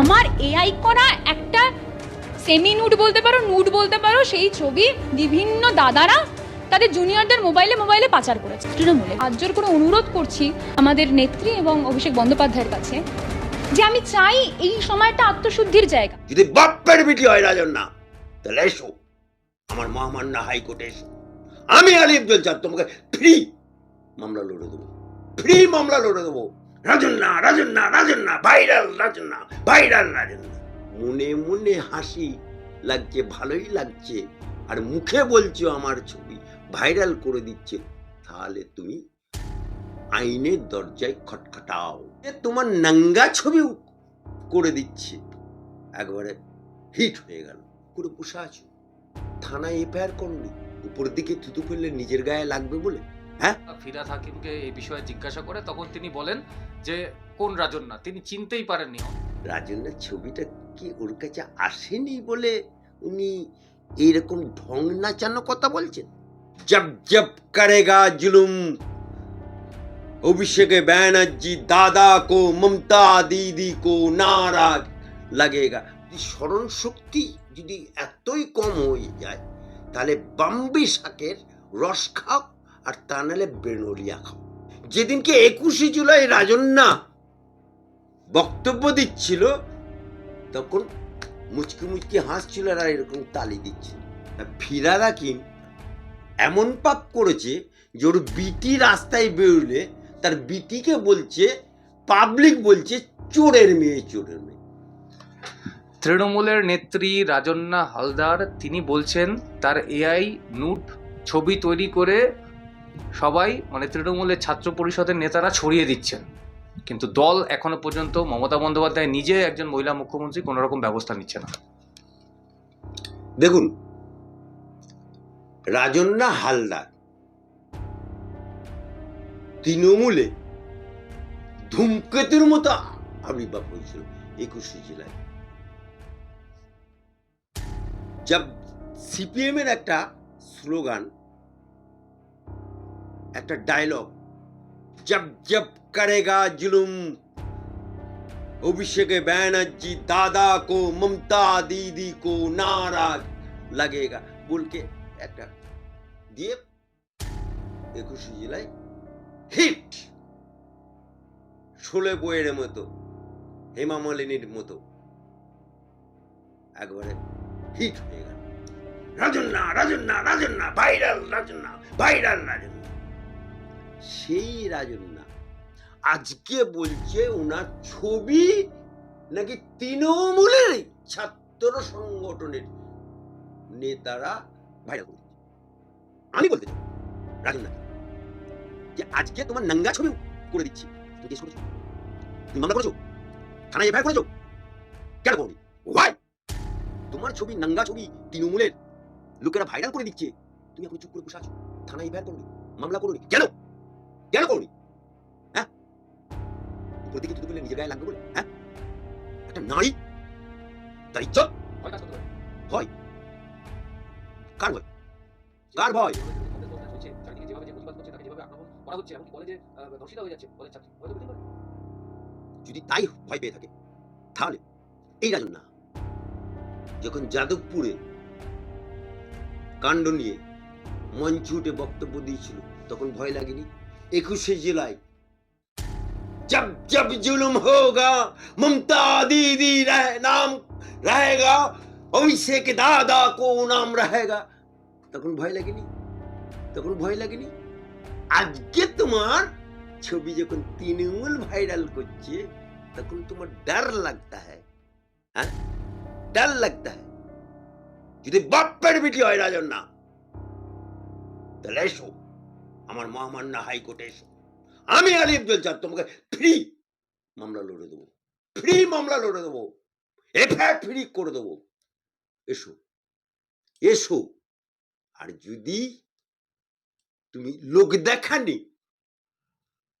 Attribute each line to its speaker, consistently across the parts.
Speaker 1: আমার এআই করা একটা সেমি নুড বলতে পারো নুড বলতে পারো, সেই ছবি বিভিন্ন দাদারা তাদের জুনিয়রদের মোবাইলে মোবাইলে পাচার করেছে। তৃণমূলে। আজ্জোর করে অনুরোধ করছি আমাদের নেত্রী এবং অভিষেক বন্দ্যোপাধ্যায়ের কাছে যে আমি চাই এই সময়টা আত্মশুদ্ধির জায়গা।
Speaker 2: যদি বাপ্পের বিটি হয় রাজন না, তাহলে এসো। আমার মহামান্য হাইকোর্টে এসো। আমি আলিফ চাঁদ তোমাকে ফ্রি মামলা লড়ে দেবো। ফ্রি মামলা লড়ে দেবো। রাজন না রাজন না রাজন না ভাইরাল রাজন না ভাইরাল রাজন না মনে মনে হাসি লাগছে, ভালোই লাগছে। আর মুখে বলছো আমার ছবি, ভাইরাল করে দিচ্ছে। তাহলে তুমি আইনের দরজায় খটখটাও। তোমার নাঙ্গা ছবি করে দিচ্ছে। একবারে হিট হয়ে গেল। করে বসে আছো। থানায় এফআইআর করনি। উপরের দিকে থুতু ফেললে নিজের গায়ে লাগবে বলে হ্যাঁ?
Speaker 3: ফিরাদ হাকিমকে এই বিষয়ে জিজ্ঞাসা করে তখন তিনি বলেন যে কোন রাজন্যা? তিনি চিনতেই পারেননি।
Speaker 2: রাজন্যার ছবিটা কি ওর কাছে আসেনি বলে উনি এইরকম ঢং নাচানো কথা বলছেন? জব জব করেগা জুলুম। ব্যানার্জি দাদা কো মমতা দিদি কো নারা লাগেগা। স্মরণ শক্তি যদি এতই কম হয়ে যায় তাহলে বাম্বি শাকের রস আর তা নাহলে বেনলিয়া খাও। যেদিনকে একুশে জুলাই রাজন্না বক্তব্য দিচ্ছিল, তখন মুচকি মুচকি হাসছিল আর এরকম তালি দিচ্ছিল। ফিরাদ হাকিম এমন পাপ করেছে যে ওর বিটি রাস্তায় বেরোলে তার বিটিকে বলছে পাবলিক বলছে, চোরের মেয়ে চোরের মেয়ে।
Speaker 3: তৃণমূলের নেত্রী রাজন্না হালদার, তিনি বলছেন, তার এআই নুট, ছবি তৈরি করে সবাই মানে তৃণমূলের ছাত্র পরিষদের নেতারা ছড়িয়ে দিচ্ছেন। কিন্তু দল এখনও পর্যন্ত মমতা বন্দ্যোপাধ্যায় নিজে একজন মহিলা মুখ্যমন্ত্রী কোনো রকম ব্যবস্থা নিচ্ছে না।
Speaker 2: দেখুন রাজন্না হালদার তৃণমূলে ধূমকেতুর মতো আবির্ভাব হয়েছিল একুশে জেলায় যা সিপিএম এর একটা স্লোগান একটা ডায়লগ জব জব করেগা জুলুম। অভিষেকে ব্যানার্জি দাদা কো, মমতা দিদি কো নারাজ লাগেগা। বলকে একটা দিয়ে একুশে জুলাই হিট। শোলে বইয়ের মতো, হেমা মালিনীর মতো। একবারে হিট হয়ে গেল। Rajanna Rajanna Rajanna viral Rajanna viral Rajanna. সেই রাজন্না আজকে বলছে ওনার ছবি নাকি তৃণমূলের ছাত্র সংগঠনের নেতারা ভাইরাল করে আমি বলতে চাই যে আজকে তোমার নাঙ্গা ছবি করে দিচ্ছি। তুমি কেস করেছ? তুমি মামলা করেছ? থানায় এফআইআর করেছ? কেন করনি? ওয়াই তোমার ছবি, নাঙ্গা ছবি তৃণমূলের লোকেরা ভাইরাল করে দিচ্ছে। তুমি এখন চুপ করে বসে আছো। থানায় এফআইআর করনি, মামলা করনি। কেন? কেন করনি উপর দিকে থুতু ফেললে নিজের গায়ে লাগবে বলে হ্যাঁ? একটা নারী? তার ইজ্জত? হয়? কার ভয়? কার ভয়? যদি তাই ভয় পেয়ে থাকে তাহলে এই রাজন না যখন যাদবপুরে কাণ্ড নিয়ে মঞ্চ উঠে বক্তব্য দিয়েছিল তখন ভয় লাগেনি? একুশে জেলায় जब जब जुल्म होगा ममता दीदी रह, नाम रहेगा অভিষেক দাদা কো নাম रहेगा তখন ভয় লাগেনি তখন ভয় লাগেনি আজকে তোমার ছবি যখন তৃণমূল ভাইরাল করছে তখন তোমার ডর লাগতা হ্যাঁ হ্যাঁ ডর লাগতা হ্যাঁ যদি বাপ্পের বিটি হয় রাজন না তাহলে এসো আমার মহামান্য হাইকোর্টে এসো। আমি আলিফ চাঁদ তোমাকে ফ্রি মামলা লড়ে দেবো। ফ্রি মামলা লড়ে দেবো। এফআইআর ফ্রি করে দেবো। এসো। এসো। আর যদি তুমি লোক দেখানি,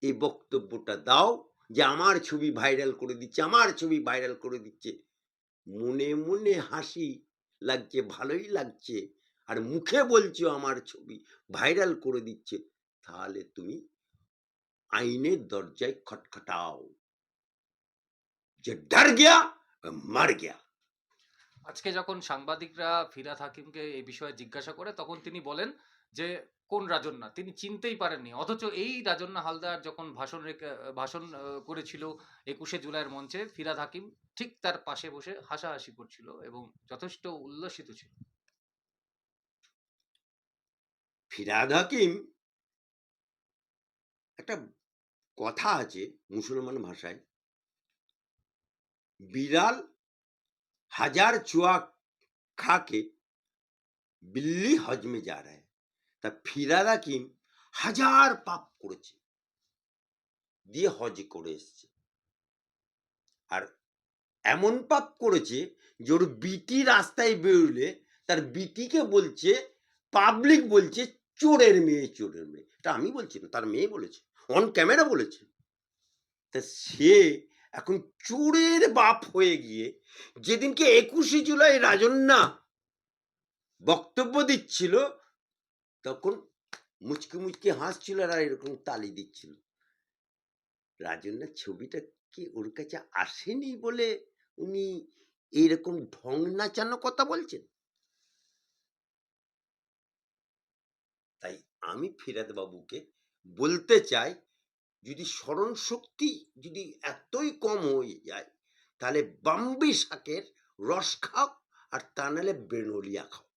Speaker 2: এই বক্তব্যটা দাও যে আমার ছবি ভাইরাল করে দিচ্ছে, আমার ছবি ভাইরাল করে দিচ্ছে। মনে মনে হাসি লাগছে, ভালোই লাগছে। আর মুখে বলছো আমার ছবি ভাইরাল করে দিচ্ছে। তাহলে তুমি আইনের দরজায় খটখটাও। যে ডর গিয়া মার গিয়া।
Speaker 3: আজকে যখন সাংবাদিকরা ফিরাদ হাকিমকে এই বিষয়ে জিজ্ঞাসা করে তখন তিনি বলেন যে কোন রাজন্যা তিনি চিনতেই পারেননি। অথচ এই রাজন্যা হালদার যখন ভাষণ ভাষণ করেছিল একুশে জুলাইয়ের মঞ্চে ফিরাদ হাকিম ঠিক তার পাশে বসে হাসাহাসি করছিল এবং যথেষ্ট উল্লসিত ছিল।
Speaker 2: ফিরাদ হাকিম একটা কথা আছে মুসলমান ভাষায়। বিড়াল হাজার চুয়া খাকে বিল্লি হজ মে যা রায়। তা ফিরাদ হাকিম হাজার পাপ করেছে, দিয়ে হজ করে এসছে। আর এমন পাপ করেছে যে ওর বিটি রাস্তায় বেরোলে তার বিটিকে বলছে পাবলিক বলছে, চোরের মেয়ে চোরের মেয়ে। এটা আমি বলছি না, তার মেয়ে বলেছে। অন ক্যামেরা বলেছে। তা সে এখন চোরের বাপ হয়ে গিয়ে যেদিনকে একুশে জুলাই রাজন্যা বক্তব্য দিচ্ছিল, তখন মুচকি মুচকি হাসছিল আর এরকম তালি দিচ্ছিল। রাজন্যার ছবিটা কি ওর কাছে আসেনি বলে উনি এইরকম ঢং নাচানো কথা বলছেন? তাই আমি ফিরাদ বাবুকে বলতে চাই, যদি স্মরণ শক্তি যদি এতই কম হয়ে যায়, তাহলে বাম্বি শাকের রস খাও আর তা নাহলে বেনলিয়া খাও।